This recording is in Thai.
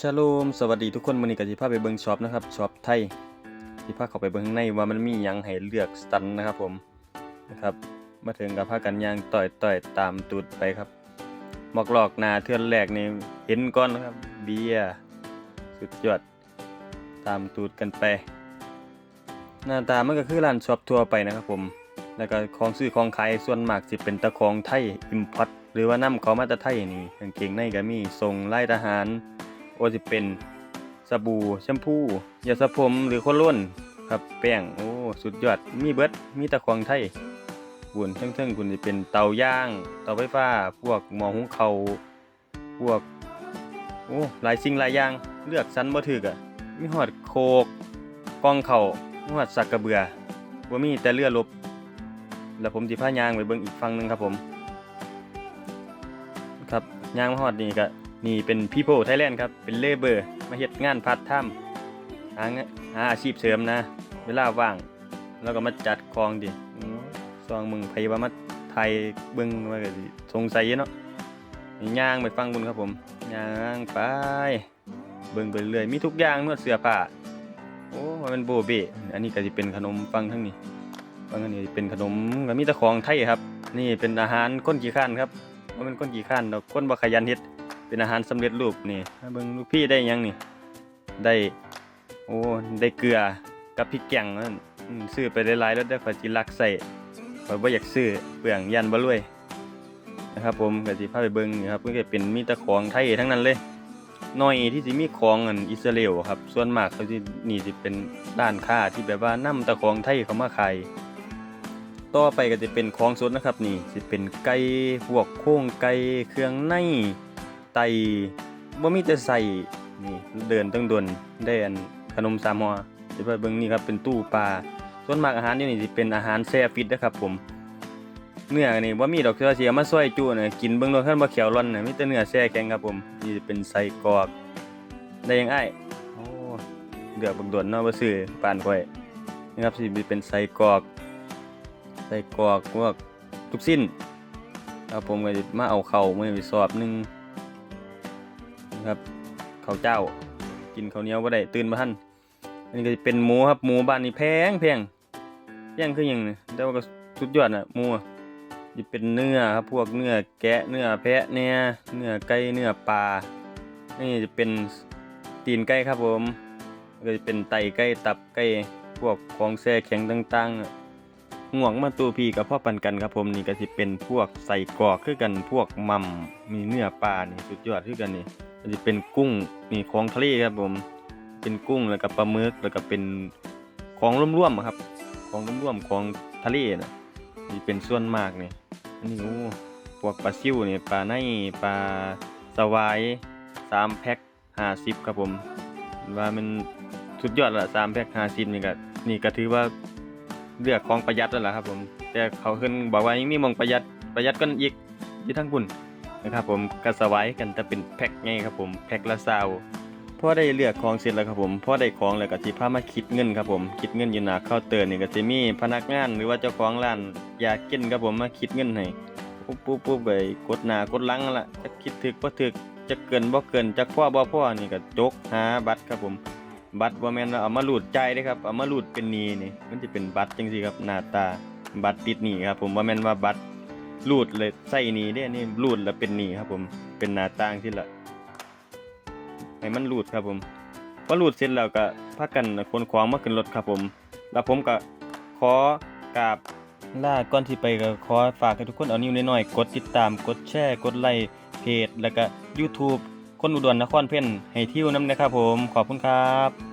ชาโลมสวัสดีทุกคนวันนี้ก็สิพาไปเบิงช็อปนะครับช็อปไทยสิพาเข้าไปเบิงข้างในว่ามันมียังให้เลือกสตันนะครับผมนะครับมาถึงกับพากันยางต่อยต่อยตามตูดไปครับหมอกหลอกนาเทือนแรกนี่เห็นก่อนนะครับเบียสุดยอดตามตูดกันไป หน้าตามันก็คือร้านช็อปทั่วไปนะครับผมแล้วก็ของซื้อของขายส่วนมากสิเป็นตะของไทยอิมพอตหรือว่านำเขามาจากไทยนี่กางเกงในก็มีทรงไลายทหาร โอสิเป็นสบู่แชมพูยาสระผมหรือคโลนครับแป้งโอ้สุดยอดมีเบิดมีตะของไทยบุญเทั้งๆคุณจะเป็นเตาย่างเตาไฟฟ้า พวกหม้อหุงข้าพวกโอ้หลายสิ่งหลายอย่างเลือกสรรบ่ถูกอะมีฮอดโคกกองเข้าวมีฮอดสักกระเบือบ่มีแต่เรือรบแล้วผมสิพายางไปเบิ่งอีกฝั่งหนึงครับผม ครับยางมาฮอดนี่ก็ นี่เป็น People Thailand ครับ เป็นเลเบอร์มาเฮ็ดงานพาร์ทไทม์หางานหาอาชีพเสริมนะ เวลาว่าง แล้วก็มาจัดคองดิอืมซองมึงไผว่ามาไทยเบิ่งว่าก็สงสัยเนาะย่างไปฟังบุญครับผมย่างไป เบิ่งไปเรื่อยมีทุกอย่างเมื่อเสื้อผ้าโอ้มันโบเบอันนี้ก็สิเป็นขนมฟังทั้งนี้ฟังอันนี้เป็นขนมก็มีแต่ของไทยครับ นี่เป็นอาหารคนขี้ข้านครับว่าเป็นคนกี่ขั้นดอกคนบ่ขยันเฮ็ด เป็นอาหารสำเร็จรูปนี่มาเบิ่งลูกพี่ได้หยังนี่ ได้โอ้ได้เกลือกับพริกแกงนั่นอืมซื้อไปหลายๆแล้วได้อข่อยสิรักใส่ข่อยบ่อยากซื้อเปลืองยันบ่รวยนะครับผมก็สิพาไปเบิ่งนี่ครับมันก็เป็นมีแต่ของไทยทั้งนั้นเลยน้อยที่สิมีของอันอิสราเอลครับ ส่วนมากเขาสินี่สิเป็นร้านค้าที่แบบว่านํแต่ของไทยเข้ามาขายต่อไปก็จะเป็นของสดนะครับนี่สิเป็นไก่พวกโค้งไก่เครื่องใน ไตบ่มีแต่ใส่นี่เดินตั้งดนได้อันขนมสามหอสิไปเบิ่งนี่ครับเป็นตู้ปลาส่วนมากอาหารอยู่นี่สิเป็นอาหารแช่ฟิตนะครับผมเนื้อนี่บ่มีดอกเสือเสียมาซอยจุน่ะกินเบิ่งโดนคันบ่เขียวร่อนน่ะมีแต่เนื้อแช่แข็งครับผมนี่สิเป็นไส้กรอกได้ยังไอ้โอ้เดือบักดวนเนาะบ่ซื้อปานข่อยนะครับสิเป็นไส้กรอกใส่กรอกพวกทุกสิ้นครับผมก็สิมาเอาเข่าวมาไปสอบหนึ่ง ครับข้าวเจ้า กินข้าวเหนียวบ่ได้ตื่นมาทันอันนี้ก็สิเป็นหมูครับหมูบ้านนี้แพงแพงแพงคือหยังนี่แต่ว่าก็สุดยอดน่ะหมูอะเป็นเนื้อครับพวกเนื้อแกะเนื้อแพะเนี่ยเนื้อไก่เนื้อปลานี่จะเป็นตีนไก่ครับผมก็จะเป็นไตไก่ตับไก่พวกของแช่แข็งต่างๆ ห่วงมาตัวพี่กับพ่อปันกันครับผมนี่ก็สิเป็นพวกใส่กรอกคือกันพวกมัมมีเนื้อปลานี่สุดยอดคือกันนี่ก็สิเป็นกุ้งนี่ของทะเลครับผม เป็นกุ้งแล้วก็ปลาหมึกแล้วก็เป็นของร่วมๆครับ ของร่วมๆของทะเลนะนี่เป็นส่วนมากนี่อันนี้โอ้พวกปลาซิวนี่ปลาในปลาสวายสามแพ็คห้าสิบครับผม ว่ามันสุดยอดละสามแพ็คห้าสิบนี่ก็นี่ก็ถือว่า เลือกของประหยัดนั่นแหละครับ ผม แต่เขาขึ้นบอกว่ายังมีมองประหยัดประหยัดกันอีกที่ทั้งคุณนะครับ ผมกระสวายกันแต่เป็นแพ็คไงครับผมแพ็คละซาวพอได้เลือกของเสร็จแล้วครับผมพอได้ของแล้วก็สิพามาคิดเงินครับผมคิดเงินอยู่หน้าเคาน์เตอร์นี่ก็สิมีพนักงานหรือว่าเจ้าของร้านอยากกินครับผมมาคิดเงินให้ปุ๊บปุ๊บปุ๊บไปกดหน้ากดหลังละจะคิดถึกบ่ถึกจะเกินบ่เกินจะพ่อบ่พ่อนี่ก็จกหาบัตรครับผม บัตรบ่แม่นว่าเอามารูดใจายเด้ครับเอามารูดเป็นหนีนี่มันสิเป็นบัตรจังซี่ครับหน้าตาบัตรติดหนีครับ ผมบ่าแม่นว่าบัตรรูดเลยใส่หนี้เด้นี่รูดแล้วเป็นหนีครับ ผมเป็นหน้าต่างที่ละให้มันรูดครับผมพอรูดเสร็จแล้วก็พากันขนของมาขึ้นรถครับผม แล้วผมก็ขอกราบลาก่อนที่ไปก็ขอฝากให้ทุกคนเอานิ้วน้อยๆกดติดตามกดแชร์กดไลค์เพจแล้วก็ YouTube คนอุดรนครเพ่นให้ทิวน้ำนะครับผมขอบคุณครับ